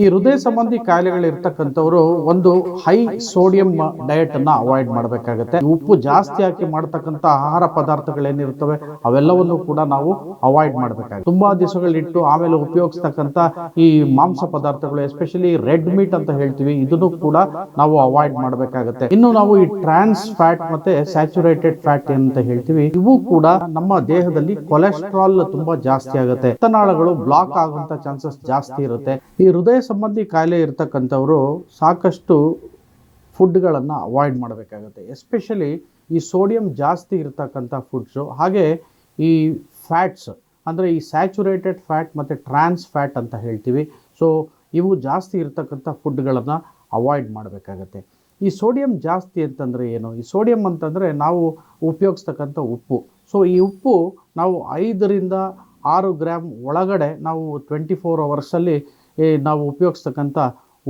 ಈ ಹೃದಯ ಸಂಬಂಧಿ ಕಾಯಿಲೆಗಳು ಇರ್ತಕ್ಕಂಥವ್ರು ಒಂದು ಹೈ ಸೋಡಿಯಂ ಡಯಟ್ ಅನ್ನ ಅವಾಯ್ಡ್ ಮಾಡಬೇಕಾಗುತ್ತೆ. ಉಪ್ಪು ಜಾಸ್ತಿ ಹಾಕಿ ಮಾಡ್ತಕ್ಕಂಥ ಆಹಾರ ಪದಾರ್ಥಗಳೇನಿರ್ತವೆ ಅವೆಲ್ಲವನ್ನು ಕೂಡ ನಾವು ಅವಾಯ್ಡ್ ಮಾಡಬೇಕಾಗುತ್ತೆ. ತುಂಬಾ ದಿವಸಗಳಿಟ್ಟು ಆಮೇಲೆ ಉಪಯೋಗಿಸ್ತಕ್ಕಂಥ ಈ ಮಾಂಸ ಪದಾರ್ಥಗಳು ಎಸ್ಪೆಷಲಿ ರೆಡ್ ಮೀಟ್ ಅಂತ ಹೇಳ್ತೀವಿ, ಇದನ್ನು ಕೂಡ ನಾವು ಅವಾಯ್ಡ್ ಮಾಡಬೇಕಾಗುತ್ತೆ. ಇನ್ನು ನಾವು ಈ ಟ್ರಾನ್ಸ್ ಫ್ಯಾಟ್ ಮತ್ತೆ ಸ್ಯಾಚುರೇಟೆಡ್ ಫ್ಯಾಟ್ ಅಂತ ಹೇಳ್ತೀವಿ, ಇವು ಕೂಡ ನಮ್ಮ ದೇಹದಲ್ಲಿ ಕೊಲೆಸ್ಟ್ರಾಲ್ ತುಂಬಾ ಜಾಸ್ತಿ ಆಗುತ್ತೆ. ರಕ್ತನಾಳಗಳು ಬ್ಲಾಕ್ ಆಗುವಂತ ಚಾನ್ಸಸ್ ಜಾಸ್ತಿ ಇರುತ್ತೆ. ಈ ಹೃದಯ ಸಂಬಂಧಿ ಕಾಯಿಲೆ ಇರ್ತಕ್ಕಂಥವರು ಸಾಕಷ್ಟು ಫುಡ್ಗಳನ್ನು ಅವಾಯ್ಡ್ ಮಾಡಬೇಕಾಗುತ್ತೆ. ಎಸ್ಪೆಷಲಿ ಈ ಸೋಡಿಯಂ ಜಾಸ್ತಿ ಇರ್ತಕ್ಕಂಥ ಫುಡ್ಸು, ಹಾಗೆ ಈ ಫ್ಯಾಟ್ಸ್, ಅಂದರೆ ಈ ಸ್ಯಾಚುರೇಟೆಡ್ ಫ್ಯಾಟ್ ಮತ್ತು ಟ್ರಾನ್ಸ್ ಫ್ಯಾಟ್ ಅಂತ ಹೇಳ್ತೀವಿ. ಸೊ, ಇವು ಜಾಸ್ತಿ ಇರ್ತಕ್ಕಂಥ ಫುಡ್ಗಳನ್ನು ಅವಾಯ್ಡ್ ಮಾಡಬೇಕಾಗತ್ತೆ. ಈ ಸೋಡಿಯಂ ಜಾಸ್ತಿ ಅಂತಂದರೆ ಏನು? ಈ ಸೋಡಿಯಂ ಅಂತಂದರೆ ನಾವು ಉಪಯೋಗಿಸ್ತಕ್ಕಂಥ ಉಪ್ಪು. ಸೊ, ಈ ಉಪ್ಪು ನಾವು ಐದರಿಂದ ಆರು ಗ್ರಾಮ್ ಒಳಗಡೆ ನಾವು ಟ್ವೆಂಟಿ ಫೋರ್ ಅವರ್ಸಲ್ಲಿ ನಾವು ಉಪಯೋಗಿಸ್ತಕ್ಕಂಥ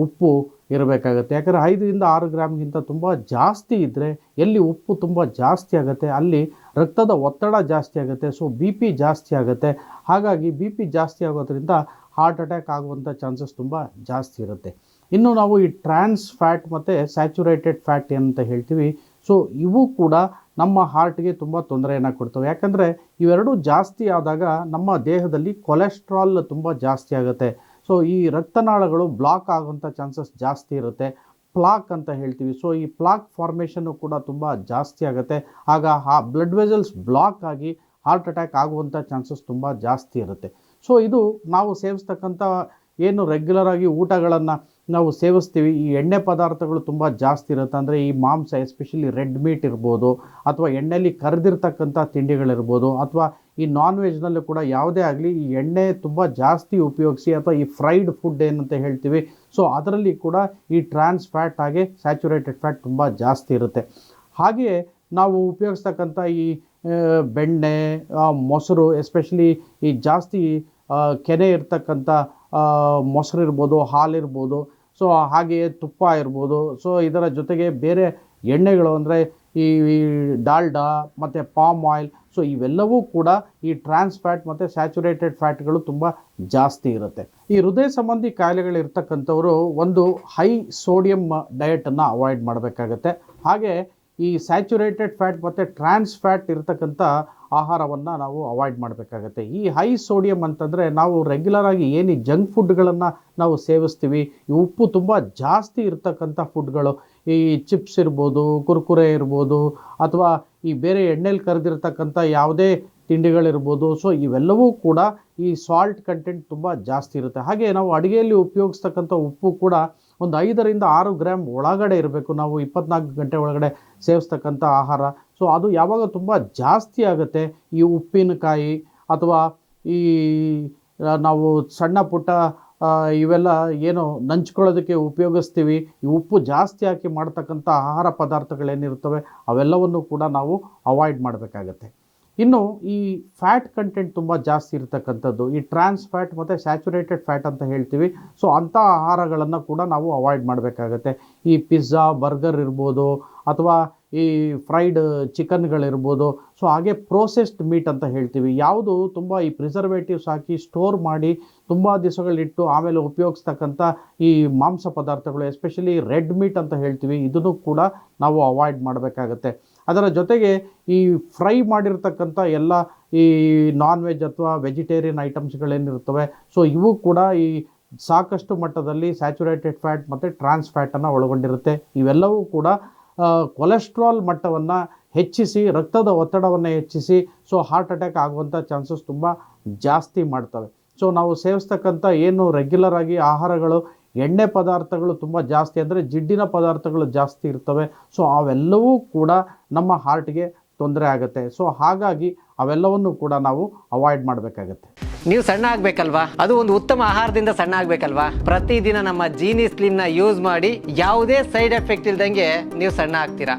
ಉಪ್ಪು ಇರಬೇಕಾಗತ್ತೆ. ಯಾಕಂದರೆ ಐದರಿಂದ ಆರು ಗ್ರಾಮ್ಗಿಂತ ತುಂಬ ಜಾಸ್ತಿ ಇದ್ದರೆ ಎಲ್ಲಿ ಉಪ್ಪು ತುಂಬ ಜಾಸ್ತಿ ಆಗುತ್ತೆ, ಅಲ್ಲಿ ರಕ್ತದ ಒತ್ತಡ ಜಾಸ್ತಿ ಆಗುತ್ತೆ ಸೊ ಬಿ ಪಿ ಜಾಸ್ತಿ ಆಗುತ್ತೆ. ಹಾಗಾಗಿ ಬಿ ಪಿ ಜಾಸ್ತಿ ಆಗೋದ್ರಿಂದ ಹಾರ್ಟ್ ಅಟ್ಯಾಕ್ ಆಗುವಂಥ ಚಾನ್ಸಸ್ ತುಂಬ ಜಾಸ್ತಿ ಇರುತ್ತೆ. ಇನ್ನು ನಾವು ಈ ಟ್ರಾನ್ಸ್ ಫ್ಯಾಟ್ ಮತ್ತು ಸ್ಯಾಚುರೇಟೆಡ್ ಫ್ಯಾಟ್ ಅಂತ ಹೇಳ್ತೀವಿ ಸೊ ಇವು ಕೂಡ ನಮ್ಮ ಹಾರ್ಟ್ಗೆ ತುಂಬ ತೊಂದರೆಯನ್ನು ಕೊಡ್ತವೆ. ಯಾಕಂದರೆ ಇವೆರಡೂ ಜಾಸ್ತಿ ಆದಾಗ ನಮ್ಮ ದೇಹದಲ್ಲಿ ಕೊಲೆಸ್ಟ್ರಾಲ್ ತುಂಬ ಜಾಸ್ತಿ ಆಗುತ್ತೆ. ಸೊ ಈ ರಕ್ತನಾಳಗಳು ಬ್ಲಾಕ್ ಆಗುವಂಥ ಚಾನ್ಸಸ್ ಜಾಸ್ತಿ ಇರುತ್ತೆ. ಪ್ಲಾಕ್ ಅಂತ ಹೇಳ್ತೀವಿ. ಸೊ ಈ ಪ್ಲಾಕ್ ಫಾರ್ಮೇಷನ್ನು ಕೂಡ ತುಂಬ ಜಾಸ್ತಿ ಆಗುತ್ತೆ. ಆಗ ಆ ಬ್ಲಡ್ ವೆಸಲ್ಸ್ ಬ್ಲಾಕ್ ಆಗಿ ಹಾರ್ಟ್ ಅಟ್ಯಾಕ್ ಆಗುವಂಥ ಚಾನ್ಸಸ್ ತುಂಬ ಜಾಸ್ತಿ ಇರುತ್ತೆ. ಸೊ ಇದು ನಾವು ಸೇವಿಸ್ತಕ್ಕಂಥ ಏನು ರೆಗ್ಯುಲರ್ ಆಗಿ ಊಟಗಳನ್ನು ನಾವು ಸೇವಿಸ್ತೀವಿ. ಈ ಎಣ್ಣೆ ಪದಾರ್ಥಗಳು ತುಂಬ ಜಾಸ್ತಿ ಇರುತ್ತೆ. ಅಂದರೆ ಈ ಮಾಂಸ ಎಸ್ಪೆಷಲಿ ರೆಡ್ ಮೀಟ್ ಇರ್ಬೋದು, ಅಥವಾ ಎಣ್ಣೆಯಲ್ಲಿ ಕರೆದಿರ್ತಕ್ಕಂಥ ತಿಂಡಿಗಳಿರ್ಬೋದು, ಅಥವಾ ಈ ನಾನ್ ವೆಜ್ನಲ್ಲೂ ಕೂಡ ಯಾವುದೇ ಆಗಲಿ ಈ ಎಣ್ಣೆ ತುಂಬ ಜಾಸ್ತಿ ಉಪಯೋಗಿಸಿ ಅಥವಾ ಈ ಫ್ರೈಡ್ ಫುಡ್ ಏನಂತ ಹೇಳ್ತೀವಿ. ಸೊ ಅದರಲ್ಲಿ ಕೂಡ ಈ ಟ್ರಾನ್ಸ್ ಫ್ಯಾಟ್ ಹಾಗೆ ಸ್ಯಾಚುರೇಟೆಡ್ ಫ್ಯಾಟ್ ತುಂಬ ಜಾಸ್ತಿ ಇರುತ್ತೆ. ಹಾಗೆಯೇ ನಾವು ಉಪಯೋಗಿಸ್ತಕ್ಕಂಥ ಈ ಬೆಣ್ಣೆ ಮೊಸರು ಎಸ್ಪೆಷಲಿ ಈ ಜಾಸ್ತಿ ಕೆನೆ ಇರ್ತಕ್ಕಂಥ ಮೊಸರು ಇರ್ಬೋದು ಹಾಲಿರ್ಬೋದು ಸೊ ಹಾಗೆಯೇ ತುಪ್ಪ ಇರ್ಬೋದು. ಸೊ ಇದರ ಜೊತೆಗೆ ಬೇರೆ ಎಣ್ಣೆಗಳು ಅಂದರೆ ಈ ಡಾಲ್ಡಾ, ಮತ್ತು ಪಾಮ್ ಆಯಿಲ್, ಸೊ ಇವೆಲ್ಲವೂ ಕೂಡ ಈ ಟ್ರಾನ್ಸ್ ಫ್ಯಾಟ್ ಮತ್ತು ಸ್ಯಾಚುರೇಟೆಡ್ ಫ್ಯಾಟ್ಗಳು ತುಂಬ ಜಾಸ್ತಿ ಇರುತ್ತೆ. ಈ ಹೃದಯ ಸಂಬಂಧಿ ಕಾಯಿಲೆಗಳಿರ್ತಕ್ಕಂಥವರು ಒಂದು ಹೈ ಸೋಡಿಯಂ ಡಯಟನ್ನು ಅವಾಯ್ಡ್ ಮಾಡಬೇಕಾಗತ್ತೆ. ಹಾಗೆ ಈ ಸ್ಯಾಚುರೇಟೆಡ್ ಫ್ಯಾಟ್ ಮತ್ತು ಟ್ರಾನ್ಸ್ ಫ್ಯಾಟ್ ಇರತಕ್ಕಂಥ ಆಹಾರವನ್ನು ನಾವು ಅವಾಯ್ಡ್ ಮಾಡಬೇಕಾಗತ್ತೆ. ಈ ಹೈ ಸೋಡಿಯಂ ಅಂತಂದರೆ ನಾವು ರೆಗ್ಯುಲರ್ ಆಗಿ ಏನು ಜಂಕ್ ಫುಡ್ಗಳನ್ನು ನಾವು ಸೇವಿಸ್ತೀವಿ, ಈ ಉಪ್ಪು ತುಂಬ ಜಾಸ್ತಿ ಇರತಕ್ಕಂಥ ಫುಡ್ಗಳು ಈ ಚಿಪ್ಸ್ ಇರ್ಬೋದು, ಕುರ್ಕುರೆ ಇರ್ಬೋದು, ಅಥವಾ ಈ ಬೇರೆ ಎಣ್ಣೆಲಿ ಕರೆದಿರ್ತಕ್ಕಂಥ ಯಾವುದೇ ತಿಂಡಿಗಳಿರ್ಬೋದು ಸೊ ಇವೆಲ್ಲವೂ ಕೂಡ ಈ ಸಾಲ್ಟ್ ಕಂಟೆಂಟ್ ತುಂಬ ಜಾಸ್ತಿ ಇರುತ್ತೆ. ಹಾಗೆ ನಾವು ಅಡುಗೆಯಲ್ಲಿ ಉಪಯೋಗಿಸ್ತಕ್ಕಂಥ ಉಪ್ಪು ಕೂಡ ಒಂದು ಐದರಿಂದ ಆರು ಗ್ರಾಮ್ ಒಳಗಡೆ ಇರಬೇಕು. ನಾವು ಇಪ್ಪತ್ನಾಲ್ಕು ಗಂಟೆ ಒಳಗಡೆ ಸೇವಿಸ್ತಕ್ಕಂಥ ಆಹಾರ. ಸೊ ಅದು ಯಾವಾಗ ತುಂಬ ಜಾಸ್ತಿ ಆಗುತ್ತೆ, ಈ ಉಪ್ಪಿನಕಾಯಿ ಅಥವಾ ಈ ನಾವು ಸಣ್ಣ ಪುಟ್ಟ ಇವೆಲ್ಲ ಏನು ನಂಚ್ಕೊಳ್ಳೋದಕ್ಕೆ ಉಪಯೋಗಿಸ್ತೀವಿ. ಈ ಉಪ್ಪು ಜಾಸ್ತಿ ಹಾಕಿ ಮಾಡ್ತಕ್ಕಂಥ ಆಹಾರ ಪದಾರ್ಥಗಳೇನಿರ್ತವೆ ಅವೆಲ್ಲವನ್ನು ಕೂಡ ನಾವು ಅವಾಯ್ಡ್ ಮಾಡಬೇಕಾಗತ್ತೆ. ಇನ್ನು ಈ ಫ್ಯಾಟ್ ಕಂಟೆಂಟ್ ತುಂಬ ಜಾಸ್ತಿ ಇರತಕ್ಕಂಥದ್ದು, ಈ ಟ್ರಾನ್ಸ್ ಫ್ಯಾಟ್ ಮತ್ತು ಸ್ಯಾಚುರೇಟೆಡ್ ಫ್ಯಾಟ್ ಅಂತ ಹೇಳ್ತೀವಿ. ಸೊ ಅಂಥ ಆಹಾರಗಳನ್ನು ಕೂಡ ನಾವು ಅವಾಯ್ಡ್ ಮಾಡಬೇಕಾಗತ್ತೆ. ಈ ಪಿಜ್ಜಾ ಬರ್ಗರ್ ಇರ್ಬೋದು, ಅಥವಾ ಈ ಫ್ರೈಡ್ ಚಿಕನ್ಗಳಿರ್ಬೋದು ಸೊ ಹಾಗೆ ಪ್ರೋಸೆಸ್ಡ್ ಮೀಟ್ ಅಂತ ಹೇಳ್ತೀವಿ. ಯಾವುದು ತುಂಬ ಈ ಪ್ರಿಸರ್ವೇಟಿವ್ಸ್ ಹಾಕಿ ಸ್ಟೋರ್ ಮಾಡಿ ತುಂಬ ದಿವಸಗಳಿಟ್ಟು ಆಮೇಲೆ ಉಪಯೋಗಿಸ್ತಕ್ಕಂಥ ಈ ಮಾಂಸ ಪದಾರ್ಥಗಳು ಎಸ್ಪೆಷಲಿ ರೆಡ್ ಮೀಟ್ ಅಂತ ಹೇಳ್ತೀವಿ, ಇದನ್ನು ಕೂಡ ನಾವು ಅವಾಯ್ಡ್ ಮಾಡಬೇಕಾಗತ್ತೆ. ಅದರ ಜೊತೆಗೆ ಈ ಫ್ರೈ ಮಾಡಿರ್ತಕ್ಕಂಥ ಎಲ್ಲ ಈ ನಾನ್ ವೆಜ್ ಅಥವಾ ವೆಜಿಟೇರಿಯನ್ ಐಟಮ್ಸ್ಗಳೇನಿರ್ತವೆ ಸೊ ಇವು ಕೂಡ ಈ ಸಾಕಷ್ಟು ಮಟ್ಟದಲ್ಲಿ ಸ್ಯಾಚುರೇಟೆಡ್ ಫ್ಯಾಟ್ ಮತ್ತು ಟ್ರಾನ್ಸ್ ಫ್ಯಾಟನ್ನು ಒಳಗೊಂಡಿರುತ್ತೆ. ಇವೆಲ್ಲವೂ ಕೂಡ ಕೊಲೆಸ್ಟ್ರಾಲ್ ಮಟ್ಟವನ್ನು ಹೆಚ್ಚಿಸಿ, ರಕ್ತದ ಒತ್ತಡವನ್ನು ಹೆಚ್ಚಿಸಿ ಸೊ ಹಾರ್ಟ್ ಅಟ್ಯಾಕ್ ಆಗುವಂಥ ಚಾನ್ಸಸ್ ತುಂಬ ಜಾಸ್ತಿ ಮಾಡ್ತವೆ. ಸೊ ನಾವು ಸೇವಿಸ್ತಕ್ಕಂಥ ಏನು ರೆಗ್ಯುಲರ್ ಆಗಿ ಆಹಾರಗಳು ಎಣ್ಣೆ ಪದಾರ್ಥಗಳು ತುಂಬ ಜಾಸ್ತಿ ಅಂದರೆ ಜಿಡ್ಡಿನ ಪದಾರ್ಥಗಳು ಜಾಸ್ತಿ ಇರ್ತವೆ. ಸೊ ಅವೆಲ್ಲವೂ ಕೂಡ ನಮ್ಮ ಹಾರ್ಟ್ಗೆ ತೊಂದರೆ ಆಗುತ್ತೆ. ಸೊ ಹಾಗಾಗಿ ಅವೆಲ್ಲವನ್ನು ಕೂಡ ನಾವು ಅವಾಯ್ಡ್ ಮಾಡಬೇಕಾಗತ್ತೆ. ನೀವು ಸಣ್ಣ ಆಗ್ಬೇಕಲ್ವಾ? ಅದು ಒಂದು ಉತ್ತಮ ಆಹಾರದಿಂದ ಸಣ್ಣ ಆಗ್ಬೇಕಲ್ವಾ? ಪ್ರತಿದಿನ ನಮ್ಮ ಜೀನಿ ಸ್ಲಿಮ್ನ ಯೂಸ್ ಮಾಡಿ ಯಾವುದೇ ಸೈಡ್ ಎಫೆಕ್ಟ್ ಇಲ್ದಂಗೆ ನೀವು ಸಣ್ಣ ಆಗ್ತೀರಾ?